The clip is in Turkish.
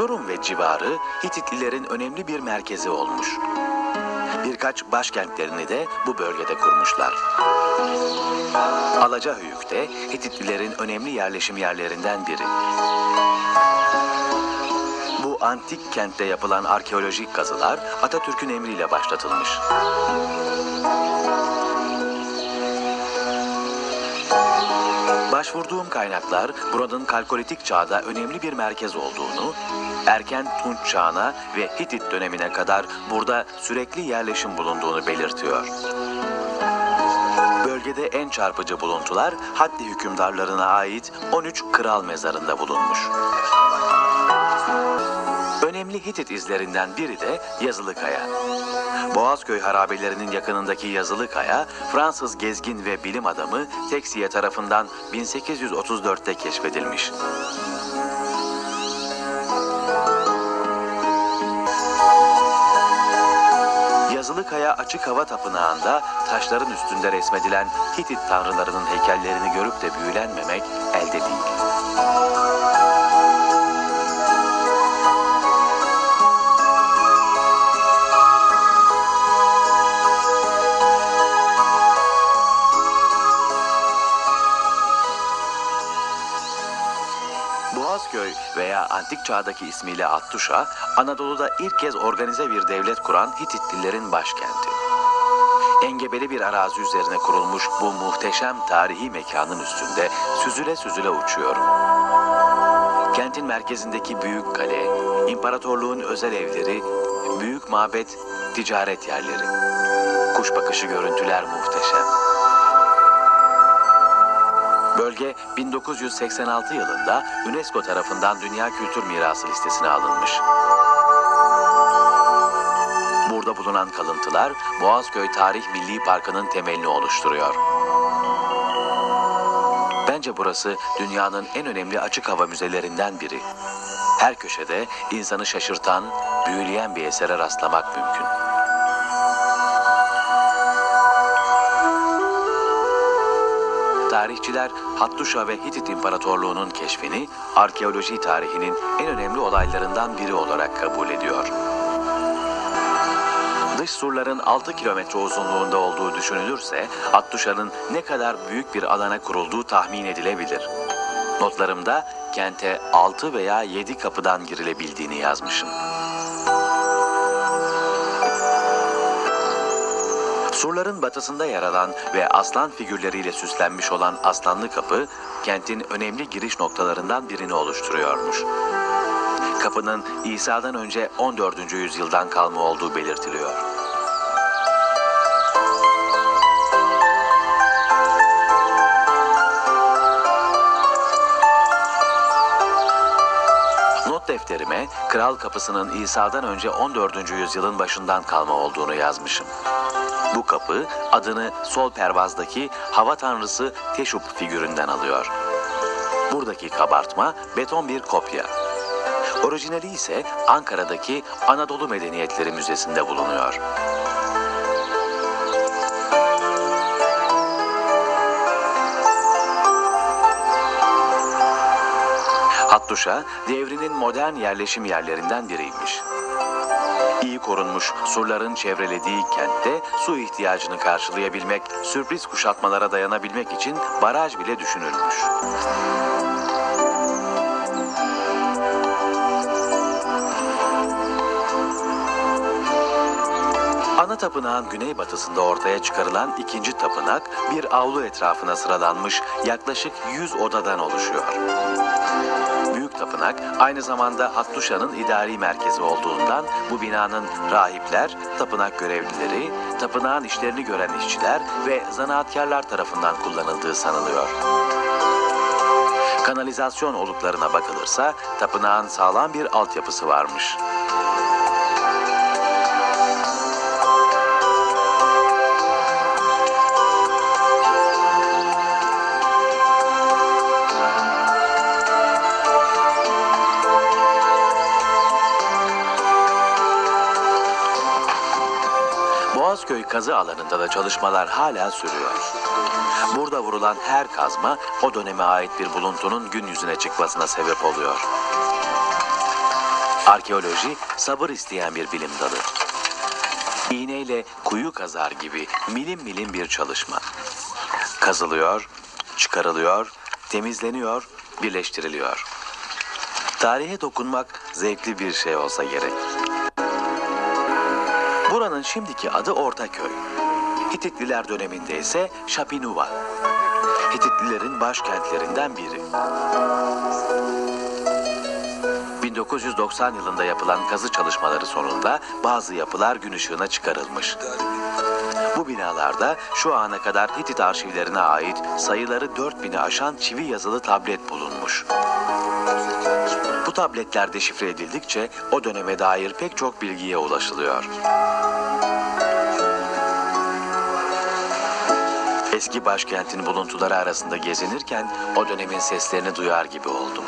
Çorum ve civarı Hititlilerin önemli bir merkezi olmuş. Birkaç başkentlerini de bu bölgede kurmuşlar. Alacahöyük de Hititlilerin önemli yerleşim yerlerinden biri. Bu antik kentte yapılan arkeolojik kazılar Atatürk'ün emriyle başlatılmış. Başvurduğum kaynaklar buranın kalkolitik çağda önemli bir merkez olduğunu, erken Tunç çağına ve Hitit dönemine kadar burada sürekli yerleşim bulunduğunu belirtiyor. Bölgede en çarpıcı buluntular haddi hükümdarlarına ait 13 kral mezarında bulunmuş. Önemli Hitit izlerinden biri de Yazılıkaya. Boğazköy harabelerinin yakınındaki Yazılıkaya, Fransız gezgin ve bilim adamı Texier tarafından 1834'te keşfedilmiş. Yazılıkaya Açık Hava Tapınağı'nda taşların üstünde resmedilen Hitit tanrılarının heykellerini görüp de büyülenmemek elde değil. Antik çağdaki ismiyle Attuşa, Anadolu'da ilk kez organize bir devlet kuran Hititlilerin başkenti. Engebeli bir arazi üzerine kurulmuş bu muhteşem tarihi mekanın üstünde süzüle süzüle uçuyorum. Kentin merkezindeki büyük kale, imparatorluğun özel evleri, büyük mabet, ticaret yerleri. Kuş bakışı görüntüler muhteşem. Bölge 1986 yılında UNESCO tarafından Dünya Kültür Mirası listesine alınmış. Burada bulunan kalıntılar Boğazköy Tarih Milli Parkı'nın temelini oluşturuyor. Bence burası dünyanın en önemli açık hava müzelerinden biri. Her köşede insanı şaşırtan, büyüleyen bir esere rastlamak mümkün. Tarihçiler Hattuşa ve Hitit İmparatorluğu'nun keşfini arkeoloji tarihinin en önemli olaylarından biri olarak kabul ediyor. Dış surların 6 kilometre uzunluğunda olduğu düşünülürse Hattuşa'nın ne kadar büyük bir alana kurulduğu tahmin edilebilir. Notlarımda kente 6 veya 7 kapıdan girilebildiğini yazmışım. Surların batısında yer alan ve aslan figürleriyle süslenmiş olan Aslanlı Kapı, kentin önemli giriş noktalarından birini oluşturuyormuş. Kapının İsa'dan önce 14. yüzyıldan kalma olduğu belirtiliyor. Not defterime Kral Kapısı'nın İsa'dan önce 14. yüzyılın başından kalma olduğunu yazmışım. Bu kapı adını sol pervazdaki hava tanrısı Teşup figüründen alıyor. Buradaki kabartma beton bir kopya. Orijinali ise Ankara'daki Anadolu Medeniyetleri Müzesi'nde bulunuyor. Hattuşa devrinin modern yerleşim yerlerinden biriymiş. İyi korunmuş surların çevrelediği kentte su ihtiyacını karşılayabilmek, sürpriz kuşatmalara dayanabilmek için baraj bile düşünülmüş. Ana tapınağın güneybatısında ortaya çıkarılan ikinci tapınak bir avlu etrafına sıralanmış yaklaşık 100 odadan oluşuyor. Tapınak aynı zamanda Hattuşa'nın idari merkezi olduğundan bu binanın rahipler, tapınak görevlileri, tapınağın işlerini gören işçiler ve zanaatkarlar tarafından kullanıldığı sanılıyor. Kanalizasyon oluklarına bakılırsa tapınağın sağlam bir altyapısı varmış. Boğazköy kazı alanında da çalışmalar hala sürüyor. Burada vurulan her kazma o döneme ait bir buluntunun gün yüzüne çıkmasına sebep oluyor. Arkeoloji sabır isteyen bir bilim dalı. İğneyle kuyu kazar gibi milim milim bir çalışma. Kazılıyor, çıkarılıyor, temizleniyor, birleştiriliyor. Tarihe dokunmak zevkli bir şey olsa gerek. Buranın şimdiki adı Ortaköy. Hititliler döneminde ise Şapinuva. Hititlilerin başkentlerinden biri. 1990 yılında yapılan kazı çalışmaları sonunda bazı yapılar gün ışığına çıkarılmış. Bu binalarda şu ana kadar Hitit arşivlerine ait sayıları 4000'i aşan çivi yazılı tablet bulunmuş. Bu tabletler deşifre edildikçe o döneme dair pek çok bilgiye ulaşılıyor. Eski başkentin buluntuları arasında gezinirken o dönemin seslerini duyar gibi oldum.